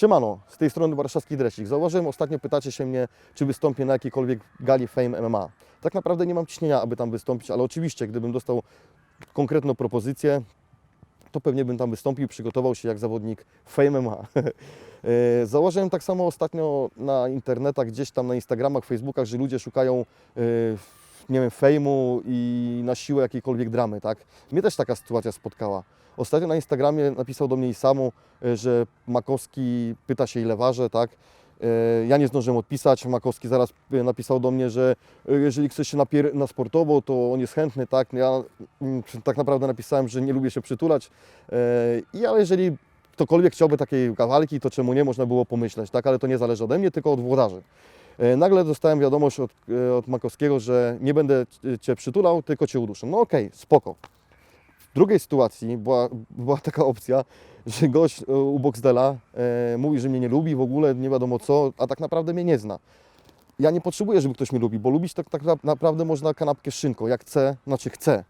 Siemano, z tej strony warszawski dresik. Zauważyłem, ostatnio pytacie się mnie, czy wystąpię na jakiejkolwiek gali Fame MMA. Tak naprawdę nie mam ciśnienia, aby tam wystąpić, ale oczywiście, gdybym dostał konkretną propozycję, to pewnie bym tam wystąpił, przygotował się jak zawodnik Fame MMA. E, Zauważyłem tak samo ostatnio na internetach, gdzieś tam na Instagramach, Facebookach, że ludzie szukają e, nie wiem, fejmu i na siłę jakiejkolwiek dramy, tak? Mnie też taka sytuacja spotkała. Ostatnio na Instagramie napisał do mnie i samu, e, że Makowski pyta się ile ważę, tak? E, Ja nie zdążyłem odpisać. Makowski zaraz e, napisał do mnie, że jeżeli chcesz się napier- na sportowo, to on jest chętny, tak? Ja mm, tak naprawdę napisałem, że nie lubię się przytulać. I ale jeżeli ktokolwiek chciałby takiej walki, to czemu nie, można było pomyśleć, tak? Ale to nie zależy ode mnie, tylko od włodarzy. E, Nagle dostałem wiadomość od, e, od Makowskiego, że nie będę Cię przytulał, tylko Cię uduszę. No okej, spoko. W drugiej sytuacji była, była taka opcja, że gość e, u Boxdela e, mówi, że mnie nie lubi w ogóle, nie wiadomo co, a tak naprawdę mnie nie zna. Ja nie potrzebuję, żeby ktoś mnie lubi, bo lubić tak, tak na- naprawdę można kanapkę z szynką, jak chcę, znaczy chcę.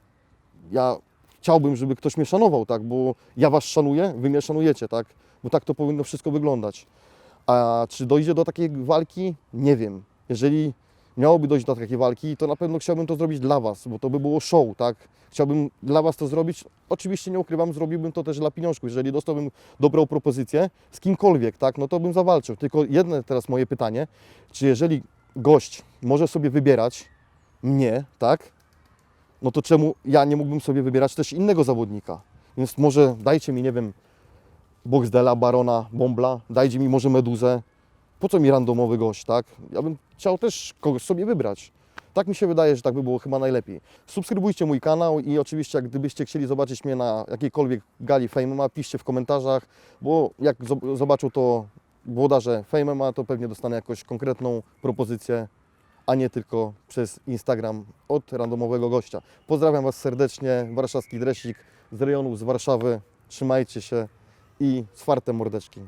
Ja chciałbym, żeby ktoś mnie szanował, tak, bo ja Was szanuję, Wy mnie szanujecie, tak, bo tak to powinno wszystko wyglądać. A czy dojdzie do takiej walki? Nie wiem. Jeżeli miałoby dojść do takiej walki, to na pewno chciałbym to zrobić dla Was, bo to by było show, tak? Chciałbym dla Was to zrobić. Oczywiście nie ukrywam, zrobiłbym to też dla pieniążków. Jeżeli dostałbym dobrą propozycję z kimkolwiek, tak, no to bym zawalczył. Tylko jedno teraz moje pytanie, czy jeżeli gość może sobie wybierać mnie, tak, no to czemu ja nie mógłbym sobie wybierać też innego zawodnika? Więc może dajcie mi, nie wiem, Boxdela, Barona, Bombla, dajcie mi może Meduzę. Po co mi randomowy gość, tak? Ja bym chciał też kogoś sobie wybrać. Tak mi się wydaje, że tak by było chyba najlepiej. Subskrybujcie mój kanał i oczywiście, jak gdybyście chcieli zobaczyć mnie na jakiejkolwiek gali Fame piszcie w komentarzach, bo jak zob- zobaczą to włodarze Fame to pewnie dostanę jakąś konkretną propozycję, a nie tylko przez Instagram od randomowego gościa. Pozdrawiam Was serdecznie, warszawski dresik z rejonu, z Warszawy. Trzymajcie się i czwarte mordeczki.